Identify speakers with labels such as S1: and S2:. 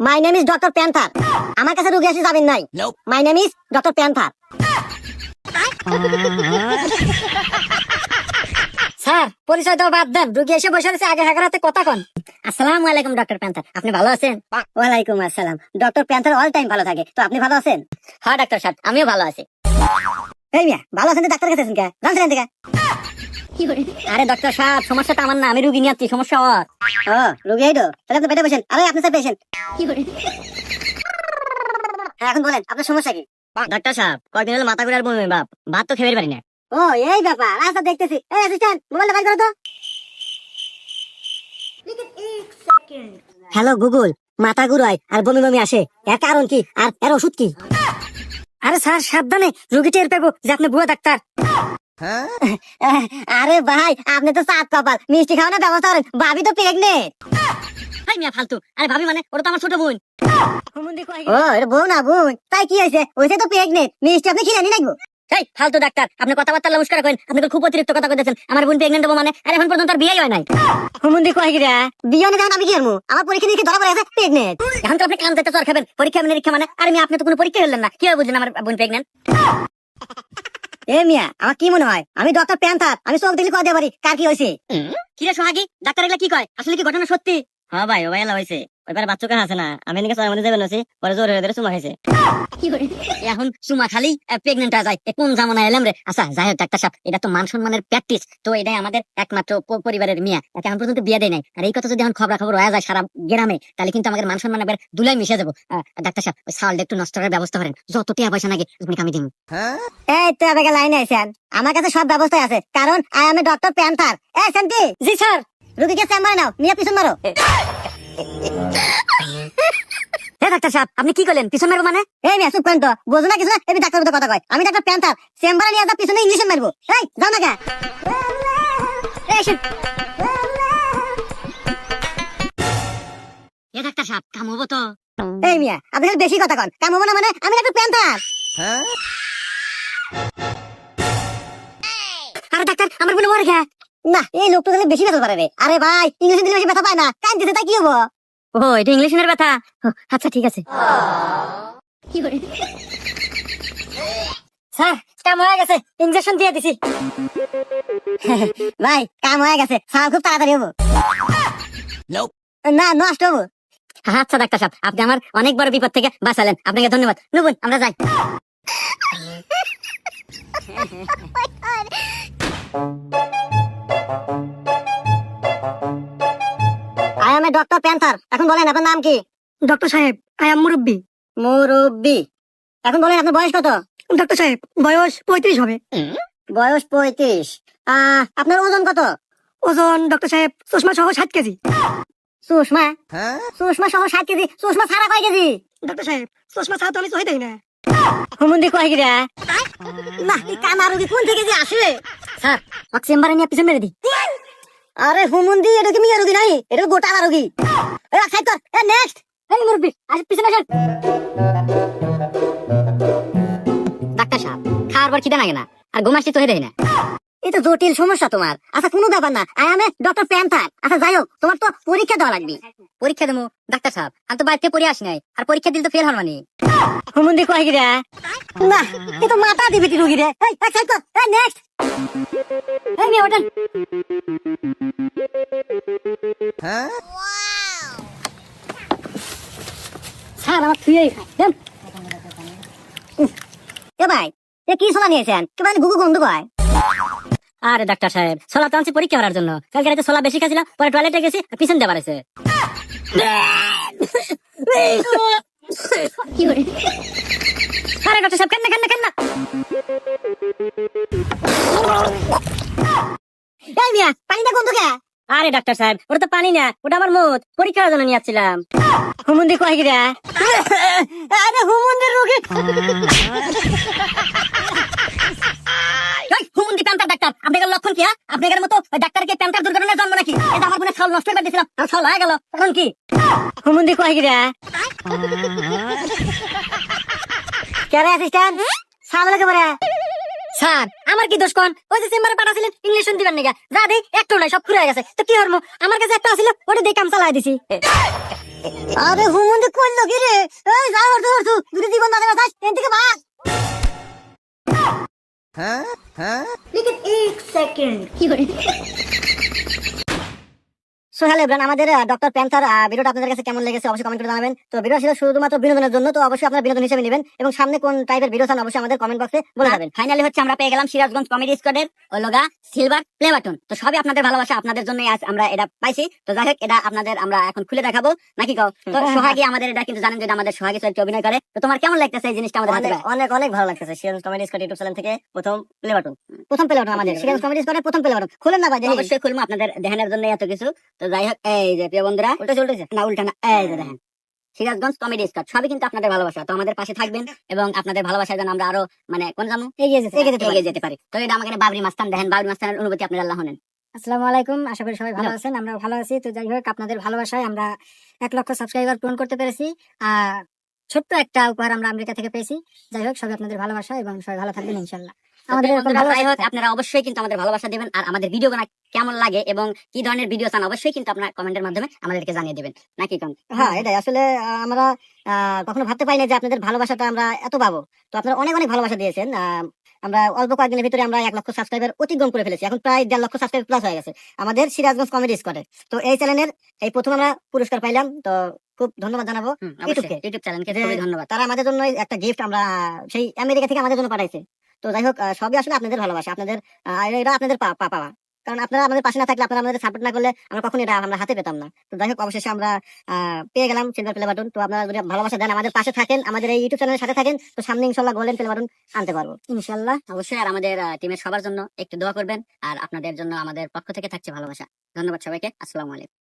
S1: My name is doctor Panther আমার কাছে রুগী আসি যাবেন নাই। My name is doctor Panther sir পরিচয় দেওয়া বাদ দেন। রুগী এসে বসে রয়েছে আগে হাগার হাতে কথা কন। আসসালামু আলাইকুম ডক্টর প্যান্থার আপনি ভালো আছেন? ওয়ালাইকুম আসসালাম। ডক্টর প্যান্থার অল টাইম ভালো থাকে। তো আপনি ভালো আছেন? হ্যাঁ ডাক্তার সাহেব আমিও ভালো আছি। এই মিয়া ভালো আছেন তো ডাক্তার কাছে আছেন কে? জানছেন থেকে। আরে ডক্টর সাহেব সমস্যাটা আমার না আমি রুগী নিয়ে আসছি সমস্যা ও রুগী এই তো তাহলে আপনি বেডে বসেন আরে আপনি স্যার পেশেন্ট হ্যাঁ এখন বলেন আপনার সমস্যা কি? ডাক্তার সাহেব কয়েকদিন হলো মাথা ঘুরে আর বমি বাপ ভাত তো খেতে পারি না। ও এই ব্যাপার আচ্ছা দেখতেছি। এই অ্যাসিস্ট্যান্ট মোবাইলটা বাইর করো তো। হ্যালো গুগল মাথা ঘুরায় আর বমি বমি আসে। এর কারণ কি আর এর ওষুধ কি? আরে স্যার সাবধানে রুগী টের পাবো যে আপনি বুয়া ডাক্তার। আরে ভাই আপনি তো সাত কপাল। মিষ্টি খাওয়ানোর ব্যবস্থা করেন। ভাবি তো প্রেগনেন্ট হাই মিয়া ফালতু। আরে ভাবি মানে ওটা তো আমার ছোট বোন। ও এটা বোন না বোন। তাই কি হয়েছে? হয়েছে তো প্রেগনেন্ট মিষ্টি আপনি খিলানি লাগবো এই ফালতু ডাক্তার আপনি কথাবার্তা করেন। আপনি তো খুব অতিরিক্ত কথা কইতেছেন। আমার বোন প্রেগনেন্ট হব মানে আর এখন পর্যন্ত আর বিয়ে হয় নাই। হুমুন্দি কয় গিরা বিয়ে হলে আমি কি করব? আমার পরীক্ষা নিরীক্ষা ধরা পড়ে আছে প্রেগনেন্ট এখন তো আপনি কান দিতে চর খাবেন। পরীক্ষা নিরীক্ষা মানে আর আমি আপনি তো কোনো পরীক্ষা হলেন না। কি বুঝলেন আমার বোন প্রেগনেন্ট এ মিয়া, আমার কি মনে হয়? আমি ডক্টর প্যান্থার, আমি চোখ দিলে কথা পারি। কার কি হয়েছে? কি রে সোহাগী, ডাক্তার এগুলা কি কয়? আসলে কি ঘটনা সত্যি? হ্যাঁ ভাই ও ভাই হয়েছে। ওইবার বাচ্চা কাছে না? আমি নাকি ছয় মধ্যে যাবেন আছে পরে জোর হয়ে ধরে চুমা খাইছে। এখন চুমা খালি প্রেগনেন্ট যায়। কোন জামানা এলাম রে? আচ্ছা যাই হোক ডাক্তার সাহেব এটা তো মান সম্মানের প্র্যাকটিস তো এটাই আমাদের একমাত্র পরিবারের মিয়া। একে এখন পর্যন্ত বিয়ে দেয় নাই। আর এই কথা যদি এখন খবর খবর হয়ে যায় সারা গ্রামে তাহলে কিন্তু আমাদের মান সম্মান একবার দুলাই মিশে যাব। ডাক্তার সাহেব ওই সালটা একটু নষ্ট করার ব্যবস্থা করেন। যত টিয়া পয়সা নাকি আমি দিন এই তো আবেগে লাইনে আছেন আমার কাছে সব ব্যবস্থাই আছে কারণ আই এ ডক্টর প্যান্থার এ সেন্টি জি স্যার। রুগীকে চেম্বারে নাও নিয়ে পিছন মারো। হে ডাক্তার সাহেব আপনি কি করলেন? পিছন মারবো মানে? এই মিয়া চুপ করেন তো। বোঝো না কিছু না? এই ডাক্তার কথা কয়। আমি ডাক্তার প্যান্থার চেম্বারে নিয়ে যা পিছনে ইংলিশে মারবো। এই যাও না কে এই ডাক্তার সাহেব কাম হব তো। এই মিয়া আপনি বেশি কথা কন। কাম হব না মানে? আমি ডাক্তার প্যান্থার আরে ডাক্তার আমার বলে মরে গেছে না এই লোকটা তাহলে বেশি ব্যথা পারে রে। আরে ভাই ইংলিশে দিলে বেশি ব্যথা পায় না। কান দিতে তাই কি হব? ও এটা ইংলিশের ব্যথা। আচ্ছা ঠিক আছে। স্যার কাম হয়ে গেছে। ইঞ্জেকশন দিয়ে দিছি। ভাই কাম হয়ে গেছে। স্যার খুব তাড়াতাড়ি হব। না নষ্ট হব। আচ্ছা ডাক্তার সাহেব আপনি আমার অনেক বড় বিপদ থেকে বাঁচালেন। আপনাকে ধন্যবাদ। নুবুন আমরা যাই। এ ডক্টর প্যান্থার। এখন বলেন আপনার নাম কি?
S2: ডক্টর সাহেব আই এম মুরব্বী।
S1: মুরব্বি। এখন বলেন আপনার বয়স কত?
S2: ডক্টর সাহেব বয়স পঁয়ত্রিশ হবে।
S1: বয়স পঁয়ত্রিশ। আপনার ওজন কত?
S2: ওজন ডক্টর সাহেব চশমা সহ ষাট কেজি।
S1: সুষমা সুষমা সহ ষাট কেজি। সুষমা সারা কয় কেজি?
S2: ডক্টর সাহেব চশমা ছাড়া তো আমি দেই না।
S1: হুমুন্দি কয় গিরা না এই কানা কোন থেকে যে আসে? স্যার চেম্বারে নিয়ে পিছনে মেরে দি আরে হুমুন্দি এটা কি মিয়া রোগী নাই এটা গোটা রোগী। এই খাই কর। এ নেক্সট এই মুরব্বি, আজ পিছনে আসেন। ডাক্তার সাহেব, খাওয়ার পর খিদে লাগে না, আর ঘুমাসি তো দেয় না। এই তো জটিল সমস্যা তোমার। আচ্ছা কোনো ব্যাপার না। I a doctor Panther. আচ্ছা যাই হোক তোমার তো পরীক্ষা দেওয়া লাগবে। পরীক্ষা দেবো? ডাক্তার সাহেব আমি তো বাড়িতে পড়ে আসি নাই। আর পরীক্ষা দিলে তো ফেল হল মানে। হুমুন্দি কয় গিরা? না এ তো মাথা দিবি তুই রুগী রে। এই এক সাইড কর এই নেক্সট এই আমার দেন। এ ভাই এ কি সোলা নিয়েছেন? কি মানে গুগু গন্ধ কয় আরে ডাক্তার সাহেব সোলা তো আনছি পরীক্ষা করার জন্য। কালকে রাতে সোলা বেশি খাইছিলাম পরে টয়লেটে গেছি পিছন দিয়ে বাড়াইছে। আরে ডাক্তার সাহেব কেন কেন কেন এই মিয়া পানিটা গন্ধ কে আরে ডাক্তার সাহেব ওটা তো পানি না ওটা আমার মুখ পরীক্ষার জন্য নিয়ে আসছিলাম। হুমুন্দি কয় গিরা আরে হুমুন্দির রোগী। আপনাদের মতো ডাক্তারকে প্যান্টার দুর্ঘটনার জন্ম নাকি? এটা আমার মনে ছাল নষ্ট করে দিয়েছিলাম আর ছাল হয়ে গেল। এখন কি? হুমুন্দি কয় গিরা? কেরে অ্যাসিস্ট্যান্ট সামলে কে বড়া স্যার আমার কি দোষ কোন? ওই যে চেম্বারে পাঠাছিলেন ইংলিশ শুনতে পারনি না যা দেই একটু নাই সব ফুরে গেছে। তো কি হরম? আমার কাছে একটা আছিল, ওটা দিয়ে কাম চালাই দিছি। আরে হুমুন্দ করল কি রে? এই যা অর্ধ অর্ধ দুটো জীবন দাদা বাস এন থেকে ভাগ
S3: হ্যাঁ হ্যাঁ। एक सेकंड
S1: So hello everyone আমাদের ডক্টর প্যান্থার ভিডিওটা আপনাদের কাছে কেমন লেগেছে অবশ্যই কমেন্ট করে জানাবেন। তো ভিডিও ছিল শুধুমাত্র বিনোদনের জন্য তো অবশ্যই আপনারা বিনোদন হিসেবে নেবেন এবং সামনে কোন টাইপের ভিডিও চান অবশ্যই আমাদের কমেন্ট বক্সে বলে যাবেন। ফাইনালি হচ্ছে আমরা পেয়ে গেলাম সিরাজগঞ্জ কমেডি স্কোয়াডের ও লগা সিলভার প্লে বাটন তো সবই আপনাদের ভালোবাসা আপনাদের জন্য আজ আমরা এটা পাইছি। তো যাই হোক এটা আপনাদের আমরা এখন খুলে দেখাবো নাকি কও? তো সোহাগী আমাদের এটা কিন্তু জানেন যে আমাদের সোহাগী চরিত্রে অভিনয় করে। তো তোমার কেমন লাগতেছে এই জিনিসটা আমাদের অনেক অনেক ভালো লাগতেছে Siraj comedy squad YouTube channel থেকে প্রথম প্লে বাটন প্রথম প্লে বাটন আমাদের সিরাজ কমেডি স্কোয়াডের প্রথম প্লে বাটন খুলেন না ভাই অবশ্যই খুলবো আপনাদের দেখানোর জন্য এত কিছু। তো যাই হোক এই যে প্রিয় বন্ধুরা উল্টেছে উল্টেছে না উল্টা না এই যে দেখেন। সিরাজগঞ্জ কমেডি সবই কিন্তু আপনাদের ভালোবাসা। তো আমাদের পাশে থাকবেন এবং আপনাদের আমরা আরও মানে কোন এগিয়ে যেতে এগিয়ে যেতে পারি তো এটা আমাকে বাবরি মাস্তান দেখেন বাবরি মাস্তানের অনুভূতি আপনার আল্লাহ হনেন
S2: আসসালামু আলাইকুম আশা করি সবাই ভালো আছেন আমরা ভালো আছি। তো যাই হোক আপনাদের ভালোবাসায় আমরা এক লক্ষ সাবস্ক্রাইবার পূরণ করতে পেরেছি। আর ছোট্ট একটা উপহার আমরা আমেরিকা থেকে পেয়েছি। যাই হোক সবাই আপনাদের ভালোবাসা এবং সবাই ভালো থাকবেন ইনশাল্লাহ। আমাদের
S1: আপনারা অবশ্যই কিন্তু আমাদের ভালোবাসা দেবেন আর আমাদের ভিডিও কেমন লাগে এবং কি ধরনের ভিডিও চান অবশ্যই কিন্তু আপনার কমেন্টের মাধ্যমে আমাদেরকে জানিয়ে দেবেন। নাকি কম হ্যাঁ এটাই। আসলে আমরা আহ, কখনো ভাবতে পারি না যে আপনাদের ভালোবাসাটা আমরা এত পাবো। তো আপনারা অনেক অনেক ভালোবাসা দিয়েছেন। আহ, আমরা অল্প কয়েকদিনের ভিতরে আমরা এক লক্ষ সাবস্ক্রাইবার অতিক্রম করে ফেলেছি। এখন প্রায় দেড় লক্ষ সাবস্ক্রাইবার প্লাস হয়ে গেছে। আমাদের সিরাজগঞ্জ কমেডি স্কোয়াডে তো এই চ্যানেলের এই প্রথম আমরা পুরস্কার পাইলাম। তো খুব ধন্যবাদ জানাব ইউটিউবকে ইউটিউব চ্যানেলকে ধন্যবাদ। তারা আমাদের জন্য একটা গিফট আমরা সেই আমেরিকা থেকে আমাদের জন্য পাঠাইছে। তো যাই হোক সবই আসলে আপনাদের ভালোবাসা। আপনাদের এরা আপনাদের পাওয়া। কারণ আপনারা আমাদের পাশে না থাকলে আপনারা আমাদের সাপোর্ট না করলে আমরা কখনো এটা আমরা হাতে পেতাম না। তো যাই হোক, অবশেষে আমরা পেয়ে গেলাম সিলভার প্লে বাটন তো আপনারা যদি ভালোবাসা দেন আমাদের পাশে থাকেন, আমাদের এই ইউটিউব চ্যানেলের সাথে থাকেন, তো সামনে ইনশাল্লাহ গোল্ডেন প্লে বাটন আনতে পারব। ইনশাল্লাহ অবশ্যই আর আমাদের টিমের সবার জন্য একটু দোয়া করবেন, আর আপনাদের জন্য আমাদের পক্ষ থেকে থাকছে ভালোবাসা। ধন্যবাদ সবাইকে, আসসালামু আলাইকুম।